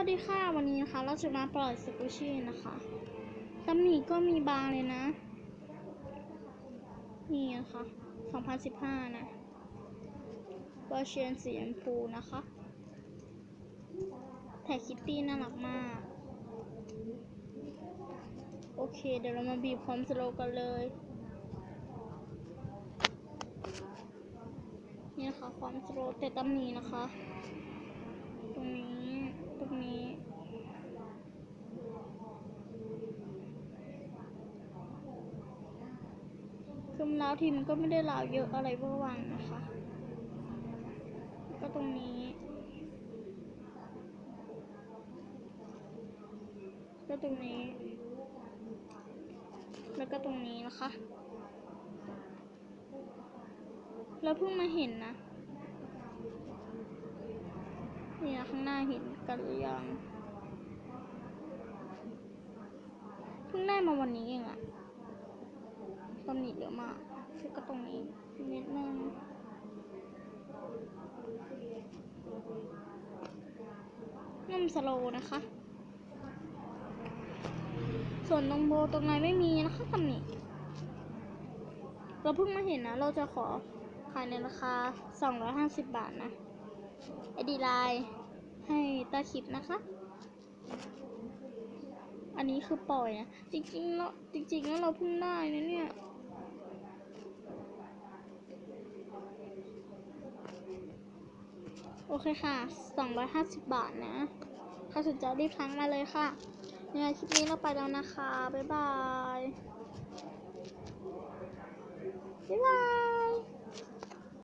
วัสดีค่ะวันนี้นะคะ เราจะมาปล่อยสกูชี่นะคะตำหนิก็มีบางเลยนะ นี่นะคะ2015 นะบอเชียนสีชมพูนะคะแท็กคิตตี้น่ารักมาก โอเค เดี๋ยวเรามาบีบพร้อมสโลกันเลย นี่นะคะความสโลแต่ตำหนินะคะ ตรงนี้ ตรงนี้ คือมันล้าวทีมันก็ไม่ได้ล้าวเยอะอะไรเพื่อวังนะคะ ก็ตรงนี้ ก็ตรงนี้ แล้วก็ตรงนี้นะคะ เราเพิ่งมาเห็นนะ นี่นะข้างหน้าเห็นกันหรือยัง เพิ่งได้มาวันนี้เองอะ ตำหนิเยอะมากแล้วก็ตรงนี้นิดนึงนุ่มสโลนะคะ ส่วนตรงโบตรงไหนไม่มีนะคะตำหนิเราเพิ่งมาเห็นนะ เราจะขอขายในราคา 250 บาทนะไอดีไลน์ให้ตาคลิปนะคะ อันนี้คือปล่อยนะ จริงๆแล้วจริงๆแล้วเราเพิ่งได้นะเนี่ย โอเคค่ะ 250 บาทนะ ใครสนใจรีบทักมาเลยค่ะยังไงคลิปนี้เราไปแล้วนะคะ บ๊ายบาย บ๊ายบาย